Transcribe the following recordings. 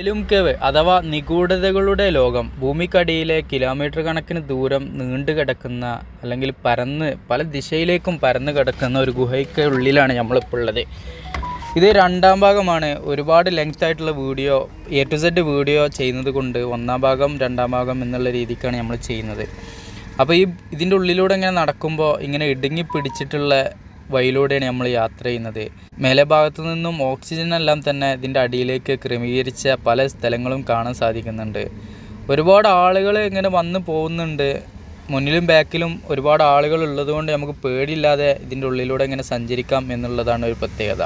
എലും cave അഥവാ നിഗൂഢതകളുടെ ലോകം ഭൂമിക്കടിയിലെ kilometre കണക്കിന് ദൂരം നീണ്ടു കിടക്കുന്ന അല്ലെങ്കിൽ പരന്ന് പല ദിശയിലേക്കും പരന്ന് കിടക്കുന്ന ഒരു ഗുഹയ്ക്ക് ഉള്ളിലാണ് നമ്മളിപ്പോൾ ഉള്ളത്. ഇത് രണ്ടാം ഭാഗമാണ്. ഒരുപാട് ലെങ്ത് ആയിട്ടുള്ള video A to Z video ചെയ്യുന്നത് കൊണ്ട് ഒന്നാം ഭാഗം രണ്ടാം ഭാഗം എന്നുള്ള രീതിക്കാണ് നമ്മൾ ചെയ്യുന്നത്. അപ്പോൾ ഈ ഇതിന്റെ ഉള്ളിലൂടെ ഇങ്ങനെ നടക്കുമ്പോൾ ഇങ്ങനെ ഇടുങ്ങി പിടിച്ചിട്ടുള്ള വഴിയിലൂടെയാണ് നമ്മൾ യാത്ര ചെയ്യുന്നത്. മേലെ ഭാഗത്തു നിന്നും ഓക്സിജൻ എല്ലാം തന്നെ ഇതിന്റെ അടിയിലേക്ക് ക്രമീകരിച്ച പല സ്ഥലങ്ങളും കാണാൻ സാധിക്കുന്നുണ്ട്. ഒരുപാട് ആളുകൾ ഇങ്ങനെ വന്നു പോകുന്നുണ്ട്. മുന്നിലും ബാക്കിലും ഒരുപാട് ആളുകൾ ഉള്ളതുകൊണ്ട് നമുക്ക് പേടിയില്ലാതെ ഇതിന്റെ ഉള്ളിലൂടെ ഇങ്ങനെ സഞ്ചരിക്കാം എന്നുള്ളതാണ് ഒരു പ്രത്യേകത.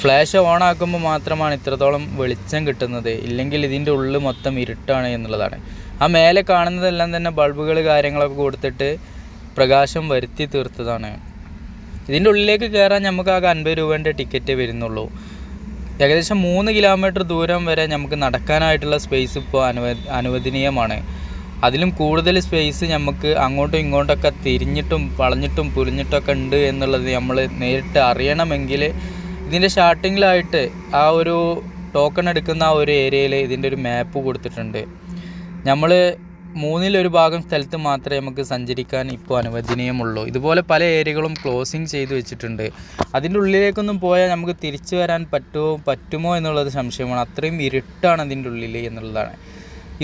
ഫ്ലാഷ് ഓൺ ആക്കുമ്പോൾ മാത്രമാണ് ഇത്രത്തോളം വെളിച്ചം കിട്ടുന്നത്. ഇല്ലെങ്കിൽ ഇതിന്റെ ഉള്ളിൽ മൊത്തം ഇരുട്ടാണ് എന്നുള്ളതാണ്. ആ മേലെ കാണുന്നതെല്ലാം തന്നെ ബൾബുകൾ കാര്യങ്ങളൊക്കെ കൊടുത്തിട്ട് പ്രകാശം വരുത്തി തീർത്തതാണ്. ഇതിന്റെ ഉള്ളിലേക്ക് കയറാൻ നമുക്ക് ആകെ അൻപത് രൂപേന്റെ ടിക്കറ്റ് വരുന്നുള്ളൂ. ഏകദേശം മൂന്ന് കിലോമീറ്റർ ദൂരം വരെ നമുക്ക് നടക്കാനായിട്ടുള്ള സ്പേസ് ഇപ്പോൾ അനുവ അനുവദനീയമാണ്. അതിലും കൂടുതൽ സ്പേസ് നമുക്ക് അങ്ങോട്ടും ഇങ്ങോട്ടൊക്കെ തിരിഞ്ഞിട്ടും വളഞ്ഞിട്ടും പുരിഞ്ഞിട്ടൊക്കെ ഉണ്ട് എന്നുള്ളത് നമ്മൾ നേരിട്ട് അറിയണമെങ്കിൽ ഇതിന്റെ സ്റ്റാർട്ടിങ്ങിലായിട്ട് ആ ഒരു ടോക്കൺ എടുക്കുന്ന ആ ഒരു ഏരിയയിൽ ഇതിന്റെ ഒരു മാപ്പ് കൊടുത്തിട്ടുണ്ട്. നമ്മൾ മൂന്നിലൊരു ഭാഗം സ്ഥലത്ത് മാത്രമേ നമുക്ക് സഞ്ചരിക്കാൻ ഇപ്പോൾ അനുവദനീയമുള്ളൂ. ഇതുപോലെ പല ഏരിയകളും ക്ലോസിങ് ചെയ്ത് വെച്ചിട്ടുണ്ട്. അതിന്റെ ഉള്ളിലേക്കൊന്നും പോയാൽ നമുക്ക് തിരിച്ചു വരാൻ പറ്റുമോ പറ്റുമോ എന്നുള്ളത് സംശയമാണ്. അത്രയും ഇരുട്ടാണ് അതിന്റെ ഉള്ളിൽ എന്നുള്ളതാണ്.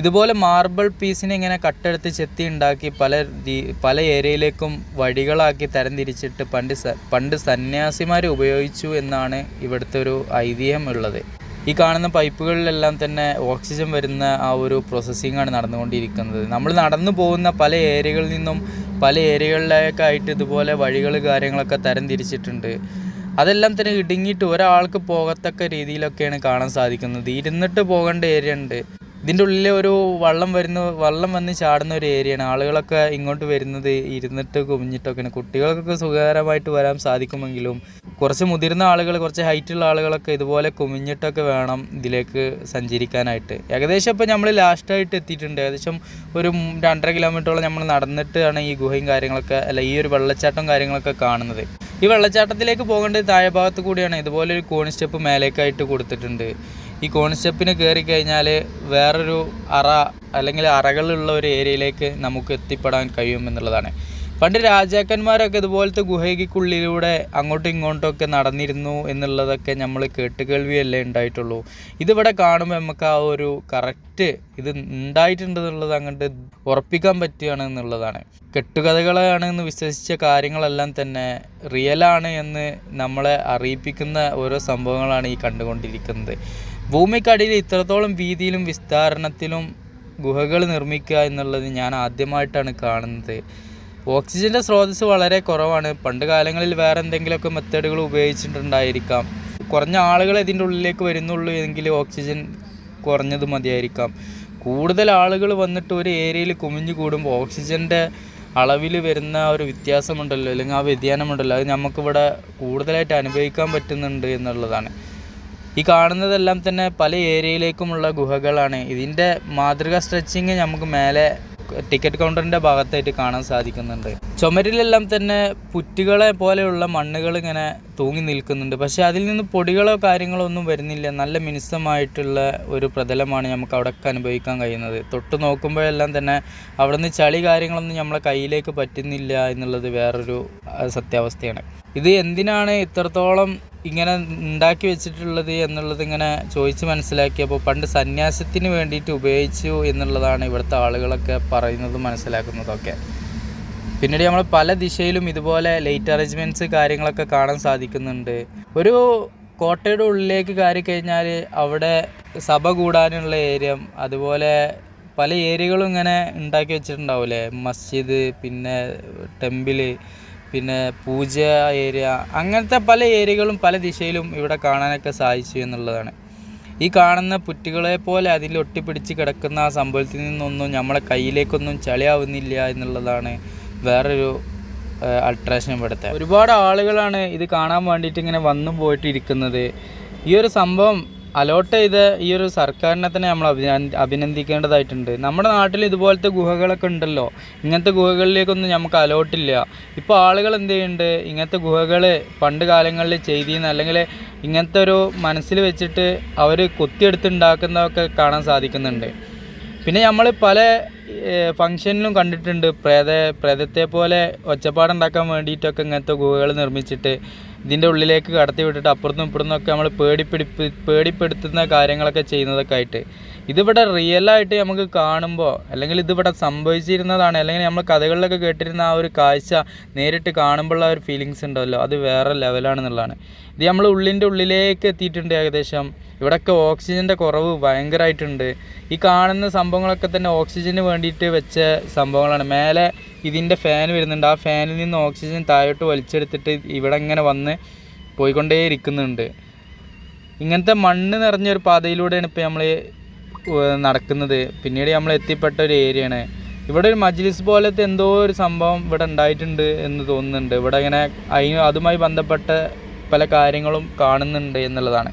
ഇതുപോലെ മാർബിൾ പീസിനെ ഇങ്ങനെ കട്ടെടുത്ത് ചെത്തി ഉണ്ടാക്കി പല പല ഏരിയയിലേക്കും വഴികളാക്കി തരംതിരിച്ചിട്ട് പണ്ട് പണ്ട് സന്യാസിമാർ ഉപയോഗിച്ചു എന്നാണ് ഇവിടുത്തെ ഒരു ഐതിഹ്യം ഉള്ളത്. ഈ കാണുന്ന പൈപ്പുകളിലെല്ലാം തന്നെ ഓക്സിജൻ വരുന്ന ആ ഒരു പ്രോസസ്സിങ്ങാണ് നടന്നുകൊണ്ടിരിക്കുന്നത്. നമ്മൾ നടന്നു പോകുന്ന പല ഏരിയകളിൽ നിന്നും പല ഏരിയകളിലേക്കായിട്ട് ഇതുപോലെ വഴികൾ കാര്യങ്ങളൊക്കെ തരംതിരിച്ചിട്ടുണ്ട്. അതെല്ലാം തന്നെ ഇടുങ്ങിയിട്ട് ഒരാൾക്ക് പോകത്തക്ക രീതിയിലൊക്കെയാണ് കാണാൻ സാധിക്കുന്നത്. ഇരുന്നിട്ട് പോകേണ്ട ഏരിയ ഉണ്ട്. ഇതിന്റെ ഉള്ളിൽ ഒരു വള്ളം വരുന്ന വള്ളം വന്ന് ചാടുന്ന ഒരു ഏരിയയാണ്. ആളുകളൊക്കെ ഇങ്ങോട്ട് വരുന്നത് ഇരുന്നിട്ട് കുമിഞ്ഞിട്ടൊക്കെയാണ് കുട്ടികൾക്കൊക്കെ സുഖകരമായിട്ട് വരാൻ സാധിക്കുമെങ്കിലും കുറച്ച് മുതിർന്ന ആളുകൾ കുറച്ച് ഹൈറ്റുള്ള ആളുകളൊക്കെ ഇതുപോലെ കുമിഞ്ഞിട്ടൊക്കെ വേണം ഇതിലേക്ക് സഞ്ചരിക്കാനായിട്ട്. ഏകദേശം ഇപ്പോൾ നമ്മൾ ലാസ്റ്റായിട്ട് എത്തിയിട്ടുണ്ട്. ഏകദേശം ഒരു രണ്ടര കിലോമീറ്ററോളം നമ്മൾ നടന്നിട്ടാണ് ഈ ഗുഹയും കാര്യങ്ങളൊക്കെ അല്ല ഈ ഒരു വെള്ളച്ചാട്ടം കാര്യങ്ങളൊക്കെ കാണുന്നത്. ഈ വെള്ളച്ചാട്ടത്തിലേക്ക് പോകേണ്ടത് താഴെ ഭാഗത്ത് കൂടിയാണ്. ഇതുപോലെ ഒരു കോണി സ്റ്റെപ്പ് മേലേക്കായിട്ട് കൊടുത്തിട്ടുണ്ട്. ഈ കോൺസ്റ്റെപ്പിന് കയറി കഴിഞ്ഞാൽ വേറൊരു അറ അല്ലെങ്കിൽ അറകളുള്ള ഒരു ഏരിയയിലേക്ക് നമുക്ക് എത്തിപ്പെടാൻ കഴിയുമെന്നുള്ളതാണ് പണ്ട് രാജാക്കന്മാരൊക്കെ ഇതുപോലത്തെ ഗുഹയ്ക്കുള്ളിലൂടെ അങ്ങോട്ടും ഇങ്ങോട്ടും ഒക്കെ നടന്നിരുന്നു എന്നുള്ളതൊക്കെ നമ്മൾ കേട്ടുകേൾവിയല്ലേ ഉണ്ടായിട്ടുള്ളൂ. ഇതിവിടെ കാണുമ്പോൾ നമുക്ക് ആ ഒരു കറക്റ്റ് ഇത് ഉണ്ടായിട്ടുണ്ടെന്നുള്ളത് അങ്ങോട്ട് ഉറപ്പിക്കാൻ പറ്റുകയാണ് എന്നുള്ളതാണ്. കെട്ടുകഥകളാണ് എന്ന് വിശ്വസിച്ച കാര്യങ്ങളെല്ലാം തന്നെ റിയലാണ് എന്ന് നമ്മളെ അറിയിപ്പിക്കുന്ന ഓരോ സംഭവങ്ങളാണ് ഈ കണ്ടുകൊണ്ടിരിക്കുന്നത്. ഭൂമിക്കടിയിൽ ഇത്രത്തോളം വീതിയിലും വിസ്താരണത്തിലും ഗുഹകൾ നിർമ്മിക്കുക എന്നുള്ളത് ഞാൻ ആദ്യമായിട്ടാണ് കാണുന്നത്. ഓക്സിജന്റെ സ്രോതസ് വളരെ കുറവാണ്. പണ്ട് കാലങ്ങളിൽ വേറെ എന്തെങ്കിലുമൊക്കെ മെത്തേഡുകൾ ഉപയോഗിച്ചിട്ടുണ്ടായിരിക്കാം. കുറഞ്ഞ ആളുകൾ ഇതിന്റെ ഉള്ളിലേക്ക് വരുന്നുള്ളൂ എങ്കിൽ ഓക്സിജൻ കുറഞ്ഞത് മതിയായിരിക്കാം. കൂടുതൽ ആളുകൾ വന്നിട്ട് ഒരു ഏരിയയിൽ കുമിഞ്ഞു കൂടുമ്പോൾ ഓക്സിജന്റെ അളവിൽ വരുന്ന ഒരു വ്യത്യാസമുണ്ടല്ലോ. അല്ലെങ്കിൽ ആ വ്യതിയാനമുണ്ടല്ലോ. അത് നമുക്കിവിടെ കൂടുതലായിട്ട് അനുഭവിക്കാൻ പറ്റുന്നുണ്ട് എന്നുള്ളതാണ്. ഈ കാണുന്നതെല്ലാം തന്നെ പല ഏരിയയിലേക്കുമുള്ള ഗുഹകളാണ്. ഇതിന്റെ മാതൃക സ്ട്രെച്ചിങ് നമുക്ക് മേലെ ടിക്കറ്റ് കൗണ്ടറിന്റെ ഭാഗത്തായിട്ട് കാണാൻ സാധിക്കുന്നുണ്ട്. ചുമരിലെല്ലാം തന്നെ പുറ്റുകളെ പോലെയുള്ള മണ്ണുകൾ ഇങ്ങനെ തൂങ്ങി നിൽക്കുന്നുണ്ട്. പക്ഷേ അതിൽ നിന്ന് പൊടികളോ കാര്യങ്ങളോ ഒന്നും വരുന്നില്ല. നല്ല മിനുസമായിട്ടുള്ള ഒരു പ്രതലമാണ് നമുക്ക് അവിടെയൊക്കെ അനുഭവിക്കാൻ കഴിയുന്നത്. തൊട്ട് നോക്കുമ്പോഴെല്ലാം തന്നെ അവിടെ നിന്ന് ചളി കാര്യങ്ങളൊന്നും നമ്മളെ കയ്യിലേക്ക് പറ്റുന്നില്ല എന്നുള്ളത് വേറൊരു സത്യാവസ്ഥയാണ്. ഇത് എന്തിനാണ് ഇത്രത്തോളം ഇങ്ങനെ ഉണ്ടാക്കി വെച്ചിട്ടുള്ളത് എന്നുള്ളത് ഇങ്ങനെ ചോദിച്ച് മനസ്സിലാക്കിയപ്പോൾ പണ്ട് സന്യാസത്തിന് വേണ്ടിയിട്ട് ഉപയോഗിച്ചു എന്നുള്ളതാണ് ഇവിടുത്തെ ആളുകളൊക്കെ പറയുന്നതും മനസ്സിലാക്കുന്നതൊക്കെ. പിന്നീട് നമ്മൾ പല ദിശയിലും ഇതുപോലെ ലൈറ്റ് അറേഞ്ച്മെന്റ്സ് കാര്യങ്ങളൊക്കെ കാണാൻ സാധിക്കുന്നുണ്ട്. ഒരു കോട്ടയുടെ ഉള്ളിലേക്ക് കയറി കഴിഞ്ഞാൽ അവിടെ സഭ കൂടാനുള്ള ഏരിയ അതുപോലെ പല ഏരിയകളും ഇങ്ങനെ ഉണ്ടാക്കി വെച്ചിട്ടുണ്ടാവില്ലേ മസ്ജിദ് പിന്നെ ടെമ്പിൾ പിന്നെ പൂജ ഏരിയ അങ്ങനത്തെ പല ഏരിയകളും പല ദിശയിലും ഇവിടെ കാണാനൊക്കെ സാധിച്ചു എന്നുള്ളതാണ്. ഈ കാണുന്ന പുറ്റുകളെ പോലെ അതിൽ ഒട്ടിപ്പിടിച്ച് കിടക്കുന്ന ആ സംഭവത്തിൽ നിന്നൊന്നും നമ്മളെ കയ്യിലേക്കൊന്നും ചളിയാവുന്നില്ല എന്നുള്ളതാണ് വേറൊരു അൾട്രേഷൻ ഇവിടുത്തെ. ഒരുപാട് ആളുകളാണ് ഇത് കാണാൻ വേണ്ടിയിട്ട് ഇങ്ങനെ വന്നു പോയിട്ട് ഇരിക്കുന്നത്. ഈ ഒരു സംഭവം അലോട്ട് ചെയ്ത ഈ ഒരു സർക്കാരിനെ തന്നെ നമ്മൾ അഭിനന്ദിക്കേണ്ടതായിട്ടുണ്ട്. നമ്മുടെ നാട്ടിൽ ഇതുപോലത്തെ ഗുഹകളൊക്കെ ഉണ്ടല്ലോ. ഇങ്ങനത്തെ ഗുഹകളിലേക്കൊന്നും നമുക്ക് അലോട്ടില്ല ഇപ്പോൾ ആളുകൾ എന്ത് ചെയ്യുന്നുണ്ട്? ഇങ്ങനത്തെ ഗുഹകൾ പണ്ട് കാലങ്ങളിൽ ചെയ്തിരുന്ന അല്ലെങ്കിൽ ഇങ്ങനത്തെ ഒരു മനസ്സിൽ വെച്ചിട്ട് അവർ കൊത്തിയെടുത്തുണ്ടാക്കുന്നതൊക്കെ കാണാൻ സാധിക്കുന്നുണ്ട്. പിന്നെ നമ്മൾ പല ഫങ്ഷനിലും കണ്ടിട്ടുണ്ട്. പ്രേത പ്രേതത്തെ പോലെ ഒച്ചപ്പാടുണ്ടാക്കാൻ വേണ്ടിയിട്ടൊക്കെ ഇങ്ങനത്തെ ഗുഹകൾ നിർമ്മിച്ചിട്ട്. ഇതിന്റെ ഉള്ളിലേക്ക് കടത്തി വിട്ടിട്ട് അപ്പുറത്തും ഇപ്പുറത്തും ഒക്കെ നമ്മൾ പേടിപ്പിടിപ്പ് പേടിപ്പെടുത്തുന്ന കാര്യങ്ങളൊക്കെ ചെയ്യുന്നതൊക്കെ ആയിട്ട്. ഇതിവിടെ റിയലായിട്ട് നമുക്ക് കാണുമ്പോൾ അല്ലെങ്കിൽ ഇതിവിടെ സംഭവിച്ചിരുന്നതാണ് അല്ലെങ്കിൽ നമ്മൾ കഥകളിലൊക്കെ കേട്ടിരുന്ന ആ ഒരു കാഴ്ച നേരിട്ട് കാണുമ്പോഴുള്ള ഒരു ഫീലിങ്സ് ഉണ്ടല്ലോ അത് വേറെ ലെവലാണെന്നുള്ളതാണ് ഇത് നമ്മൾ ഉള്ളിന്റെ ഉള്ളിലേക്ക് എത്തിയിട്ടുണ്ട് ഏകദേശം ഇവിടെയൊക്കെ ഓക്സിജന്റെ കുറവ് ഭയങ്കരമായിട്ടുണ്ട് ഈ കാണുന്ന സംഭവങ്ങളൊക്കെ തന്നെ ഓക്സിജന് വേണ്ടിയിട്ട് വെച്ച സംഭവങ്ങളാണ്. മേലെ ഇതിന്റെ ഫാൻ വരുന്നുണ്ട്. ആ ഫാനിൽ നിന്ന് ഓക്സിജൻ താഴോട്ട് വലിച്ചെടുത്തിട്ട് ഇവിടെ ഇങ്ങനെ വന്ന് പോയിക്കൊണ്ടേ ഇരിക്കുന്നുണ്ട് ഇങ്ങനത്തെ മണ്ണ് നിറഞ്ഞൊരു പാതയിലൂടെയാണ് ഇപ്പോൾ നമ്മൾ നടക്കുന്നത്. പിന്നീട് നമ്മൾ എത്തിപ്പെട്ട ഒരു ഏരിയയാണ്. ഇവിടെ ഒരു മജ്ലിസ് പോലത്തെ എന്തോ ഒരു സംഭവം ഇവിടെ ഉണ്ടായിട്ടുണ്ട് എന്ന് തോന്നുന്നുണ്ട്. ഇവിടെ ഇങ്ങനെ അതിന് അതുമായി ബന്ധപ്പെട്ട പല കാര്യങ്ങളും കാണുന്നുണ്ട് എന്നുള്ളതാണ്.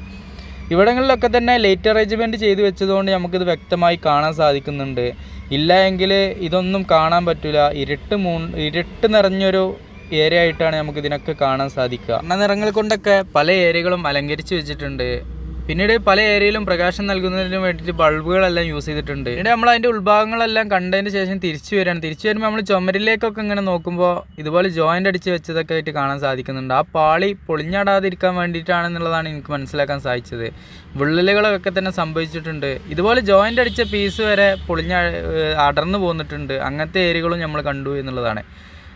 ഇവിടങ്ങളിലൊക്കെ തന്നെ ലൈറ്റ് അറേഞ്ച്മെന്റ് ചെയ്തു വെച്ചതുകൊണ്ട് നമുക്കിത് വ്യക്തമായി കാണാൻ സാധിക്കുന്നുണ്ട്. ഇല്ല എങ്കിൽ ഇതൊന്നും കാണാൻ പറ്റില്ല ഇരുട്ട് മൂ ഇരുട്ട് നിറഞ്ഞൊരു ഏരിയ ആയിട്ടാണ് നമുക്കിതിനൊക്കെ കാണാൻ സാധിക്കുക. എണ്ണ നിറങ്ങൾ കൊണ്ടൊക്കെ പല ഏരിയകളും അലങ്കരിച്ച് വെച്ചിട്ടുണ്ട്. പിന്നീട് പല ഏരിയയിലും പ്രകാശം നൽകുന്നതിന് വേണ്ടിയിട്ട് ബൾബുകളെല്ലാം യൂസ് ചെയ്തിട്ടുണ്ട്. പിന്നീട് നമ്മൾ അതിന്റെ ഉൾഭാഗങ്ങളെല്ലാം കണ്ടതിന് ശേഷം തിരിച്ചു വരികയാണ്. തിരിച്ചു വരുമ്പോൾ നമ്മൾ ചുമരിലേക്കൊക്കെ ഇങ്ങനെ നോക്കുമ്പോൾ ഇതുപോലെ ജോയിന്റ് അടിച്ച് വെച്ചതൊക്കെ ആയിട്ട് കാണാൻ സാധിക്കുന്നുണ്ട്. ആ പാളി പൊളിഞ്ഞാടാതിരിക്കാൻ വേണ്ടിയിട്ടാണെന്നുള്ളതാണ് എനിക്ക് മനസ്സിലാക്കാൻ സാധിച്ചത്. വിള്ളലുകളൊക്കെ തന്നെ സംഭവിച്ചിട്ടുണ്ട്. ഇതുപോലെ ജോയിന്റ് അടിച്ച പീസ് വരെ പൊളിഞ്ഞ അടർന്നു പോന്നിട്ടുണ്ട്. അങ്ങനത്തെ ഏരിയകളും നമ്മൾ കണ്ടു എന്നുള്ളതാണ്.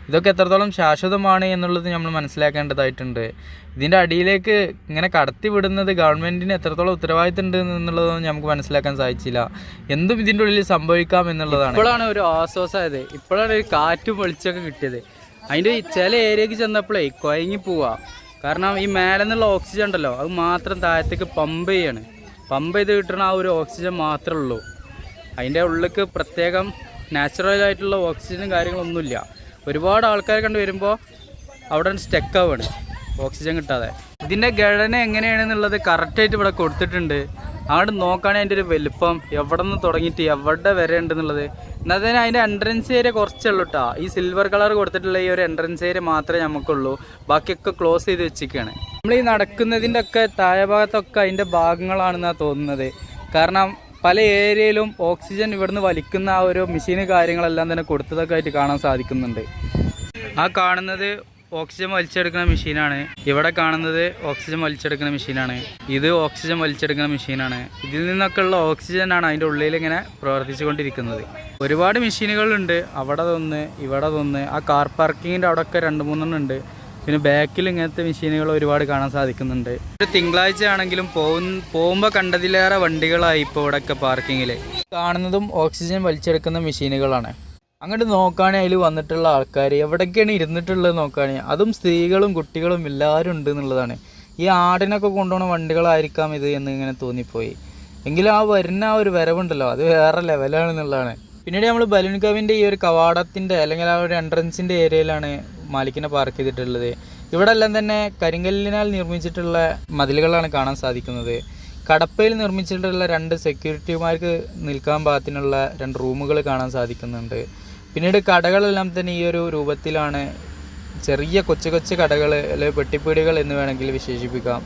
ഇതൊക്കെ എത്രത്തോളം ശാശ്വതമാണ് എന്നുള്ളത് നമ്മൾ മനസ്സിലാക്കേണ്ടതായിട്ടുണ്ട്. ഇതിന്റെ അടിയിലേക്ക് ഇങ്ങനെ കടത്തി വിടുന്നത് ഗവൺമെന്റിന് എത്രത്തോളം ഉത്തരവാദിത്തം ഉണ്ട് എന്നുള്ളതൊന്നും നമുക്ക് മനസ്സിലാക്കാൻ സാധിച്ചില്ല. എന്തും ഇതിന്റെ ഉള്ളിൽ സംഭവിക്കാം എന്നുള്ളതാണ്. ഇപ്പോഴാണ് ഒരു ആശ്വാസമായത് ഇപ്പോഴാണ് ഒരു കാറ്റും വെളിച്ചമൊക്കെ കിട്ടിയത്. അതിന്റെ ചില ഏരിയക്ക് ചെന്നപ്പോഴേ കുഴങ്ങി പോവാ. കാരണം ഈ മേലെ നിന്നുള്ള ഓക്സിജൻ ഉണ്ടല്ലോ അത് മാത്രം താഴത്തേക്ക് പമ്പ് ചെയ്യാണ്. പമ്പ് ചെയ്ത് കിട്ടുന്ന ആ ഒരു ഓക്സിജൻ മാത്രമേ ഉള്ളൂ. അതിന്റെ ഉള്ളിലേക്ക് പ്രത്യേകം നാച്ചുറലായിട്ടുള്ള ഓക്സിജനും കാര്യങ്ങളൊന്നുമില്ല. ഒരുപാട് ആൾക്കാർ കണ്ട് വരുമ്പോൾ അവിടെ സ്റ്റെക്ക് ഓക്സിജൻ കിട്ടാതെ. ഇതിന്റെ ഘടന എങ്ങനെയാണെന്നുള്ളത് കറക്റ്റായിട്ട് ഇവിടെ കൊടുത്തിട്ടുണ്ട്. അങ്ങോട്ട് നോക്കുകയാണെങ്കിൽ അതിന്റെ ഒരു വലുപ്പം എവിടെ നിന്ന് തുടങ്ങിയിട്ട് എവിടെ വരെ ഉണ്ടെന്നുള്ളത്. എന്നാൽ തന്നെ അതിന്റെ എൻട്രൻസ് ഏരിയ കുറച്ചുള്ളൂ കേട്ടോ ഈ സിൽവർ കളർ കൊടുത്തിട്ടുള്ള ഈ ഒരു എൻട്രൻസ് ഏരിയ മാത്രമേ നമുക്കുള്ളൂ. ബാക്കിയൊക്കെ ക്ലോസ് ചെയ്ത് വെച്ചിരിക്കുകയാണ്. നമ്മൾ ഈ നടക്കുന്നതിന്റെ ഒക്കെ താഴെ ഭാഗത്തൊക്കെ അതിന്റെ ഭാഗങ്ങളാണെന്നാണ് തോന്നുന്നത്. കാരണം പല ഏരിയയിലും ഓക്സിജൻ ഇവിടുന്ന് വലിക്കുന്ന ആ ഒരു മെഷീന് കാര്യങ്ങളെല്ലാം തന്നെ കൊടുത്തതൊക്കെ ആയിട്ട് കാണാൻ സാധിക്കുന്നുണ്ട്. ആ കാണുന്നത് ഓക്സിജൻ വലിച്ചെടുക്കുന്ന മെഷീനാണ് ഇവിടെ കാണുന്നത് ഓക്സിജൻ വലിച്ചെടുക്കുന്ന മെഷീനാണ് ഇത് ഓക്സിജൻ വലിച്ചെടുക്കുന്ന മെഷീനാണ് ഇതിൽ നിന്നൊക്കെ ഉള്ള ഓക്സിജനാണ് അതിന്റെ ഉള്ളിൽ ഇങ്ങനെ പ്രവർത്തിച്ചുകൊണ്ടിരിക്കുന്നത്. ഒരുപാട് മെഷീനുകളുണ്ട് അവിടെ തൊന്ന് ഇവിടെ തൊന്ന് ആ കാർ പാർക്കിങ്ങിന്റെ അവിടെയൊക്കെ രണ്ട് മൂന്നെണ്ണം ഉണ്ട്. പിന്നെ ബാക്കിൽ ഇങ്ങനത്തെ മെഷീനുകൾ ഒരുപാട് കാണാൻ സാധിക്കുന്നുണ്ട്. ഒരു തിങ്കളാഴ്ച ആണെങ്കിലും പോകുമ്പോൾ കണ്ടതിലേറെ വണ്ടികളായി ഇപ്പോൾ ഇവിടെയൊക്കെ പാർക്കിങ്ങിൽ കാണുന്നതും ഓക്സിജൻ വലിച്ചെടുക്കുന്ന മെഷീനുകളാണ് അങ്ങോട്ട് നോക്കുകയാണെങ്കിൽ അതിൽ വന്നിട്ടുള്ള ആൾക്കാർ എവിടേക്കാണ് ഇരുന്നിട്ടുള്ളത് നോക്കുകയാണെങ്കിൽ അതും സ്ത്രീകളും കുട്ടികളും എല്ലാവരും ഉണ്ട് എന്നുള്ളതാണ്. ഈ ആടിനൊക്കെ കൊണ്ടുപോകുന്ന വണ്ടികളായിരിക്കാം ഇത് എന്ന് ഇങ്ങനെ തോന്നിപ്പോയി. എങ്കിലും ആ വരുന്ന ആ ഒരു വരവുണ്ടല്ലോ അത് വേറെ ലെവലാണെന്നുള്ളതാണ് പിന്നീട് നമ്മൾ ബലൂൺ കവിന്റെ ഈ ഒരു കവാടത്തിന്റെ അല്ലെങ്കിൽ ആ ഒരു എൻട്രൻസിന്റെ ഏരിയയിലാണ് മാലിക്കിനെ പാർക്ക് ചെയ്തിട്ടുള്ളത്. ഇവിടെ എല്ലാം തന്നെ കരിങ്കല്ലിനാൽ നിർമ്മിച്ചിട്ടുള്ള മതിലുകളാണ് കാണാൻ സാധിക്കുന്നത്. കടപ്പയിൽ നിർമ്മിച്ചിട്ടുള്ള രണ്ട് സെക്യൂരിറ്റിമാർക്ക് നിൽക്കാൻ പാകത്തിനുള്ള രണ്ട് റൂമുകൾ കാണാൻ സാധിക്കുന്നുണ്ട്. പിന്നീട് കടകളെല്ലാം തന്നെ ഈ ഒരു രൂപത്തിലാണ് ചെറിയ കൊച്ചു കൊച്ചു കടകൾ അല്ലെങ്കിൽ പെട്ടിപ്പീടികൾ എന്ന് വേണമെങ്കിൽ വിശേഷിപ്പിക്കാം.